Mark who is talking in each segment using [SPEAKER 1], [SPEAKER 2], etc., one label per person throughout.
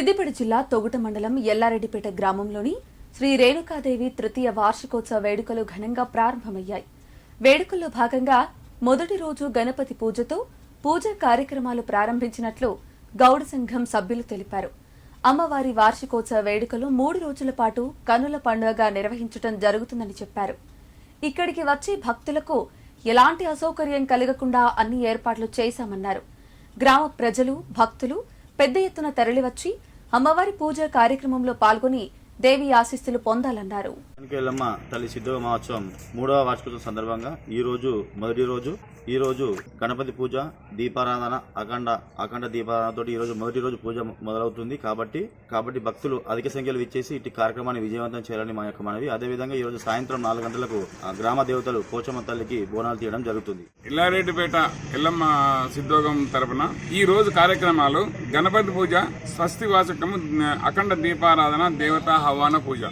[SPEAKER 1] జిల్లా తొగుట మండలం ఎల్లారెడ్డిపేట గ్రామంలోని శ్రీ రేణుకాదేవి తృతీయ వార్షికోత్సవ వేడుకలు ఘనంగా ప్రారంభమయ్యాయి. వేడుకల్లో భాగంగా మొదటి రోజు గణపతి పూజతో పూజా కార్యక్రమాలు ప్రారంభించినట్లు గౌడ సంఘం సభ్యులు తెలిపారు. అమ్మవారి వార్షికోత్సవ వేడుకలు మూడు రోజుల పాటు కనుల పండుగగా నిర్వహించడం జరుగుతుందని చెప్పారు. ఇక్కడికి వచ్చే భక్తులకు ఎలాంటి అసౌకర్యం కలగకుండా అన్ని ఏర్పాట్లు చేశామన్నారు. గ్రామ ప్రజలు భక్తులు పెద్ద ఎత్తున తరలివచ్చి అమ్మవారి పూజ కార్యక్రమంలో పాల్గొని దేవి ఆశీస్సులు పొందాలన్నారు.
[SPEAKER 2] ఎల్లమ్మ తల్లి సిద్ధ మహోత్సవం మూడవ వార్షికోత్సవం సందర్భంగా ఈ రోజు మొదటి రోజు ఈ రోజు గణపతి పూజ దీపారాధన అఖండ అఖండ దీపారాధనతో ఈ రోజు మొదటి రోజు పూజ మొదలవుతుంది కాబట్టి కాబట్టి భక్తులు అధిక సంఖ్యలో విచ్చేసి ఇటు కార్యక్రమాన్ని విజయవంతం చేయాలని మా యొక్క మనవి. అదేవిధంగా ఈ రోజు సాయంత్రం నాలుగు గంటలకు ఆ గ్రామ దేవతలు పోచమ్మ తల్లికి బోనాలు తీయడం జరుగుతుంది.
[SPEAKER 3] ఎల్లారెడ్డిపేట ఎల్లమ్మ సిద్ధోగం తరపున ఈ రోజు కార్యక్రమాలు గణపతి పూజ స్వస్తి వాచకము అఖండ దీపారాధన దేవతా హవాన పూజ.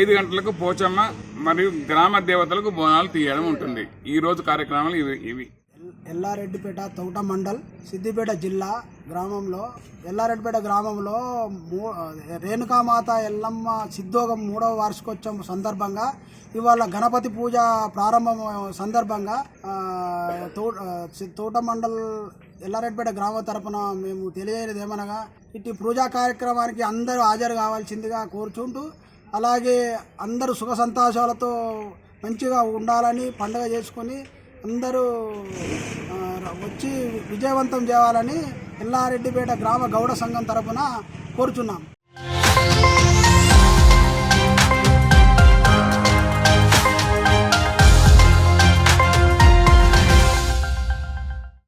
[SPEAKER 3] ఐదు గంటలకు పోచమ్మ మరియు గ్రామ దేవతలకు బోనాలు తీయడం ఉంటుంది. ఈ రోజు కార్యక్రమాలు ఇవి ఇవి.
[SPEAKER 4] ఎల్లారెడ్డిపేట తౌట మండల్ సిద్దిపేట జిల్లా గ్రామంలో ఎల్లారెడ్డిపేట గ్రామంలో మూ- రేణుకామాత ఎల్లమ్మ సిద్ధోగం మూడవ వార్షికోత్సవం సందర్భంగా ఇవాళ గణపతి పూజ ప్రారంభం సందర్భంగా తో- తోట మండల్ ఎల్లారెడ్డిపేట గ్రామం తరపున మేము తెలియజేది ఏమనగా ఇట్టి పూజా కార్యక్రమానికి అందరూ హాజరు కావాల్సిందిగా కోరుచుంటూ అలాగే అందరూ సుఖ సంతోషాలతో మంచిగా ఉండాలని పండుగ చేసుకొని అందరూ వచ్చి విజయవంతం చేయాలని ఎల్లారెడ్డిపేట గ్రామ గౌడ సంఘం తరపున కోరుచున్నాం.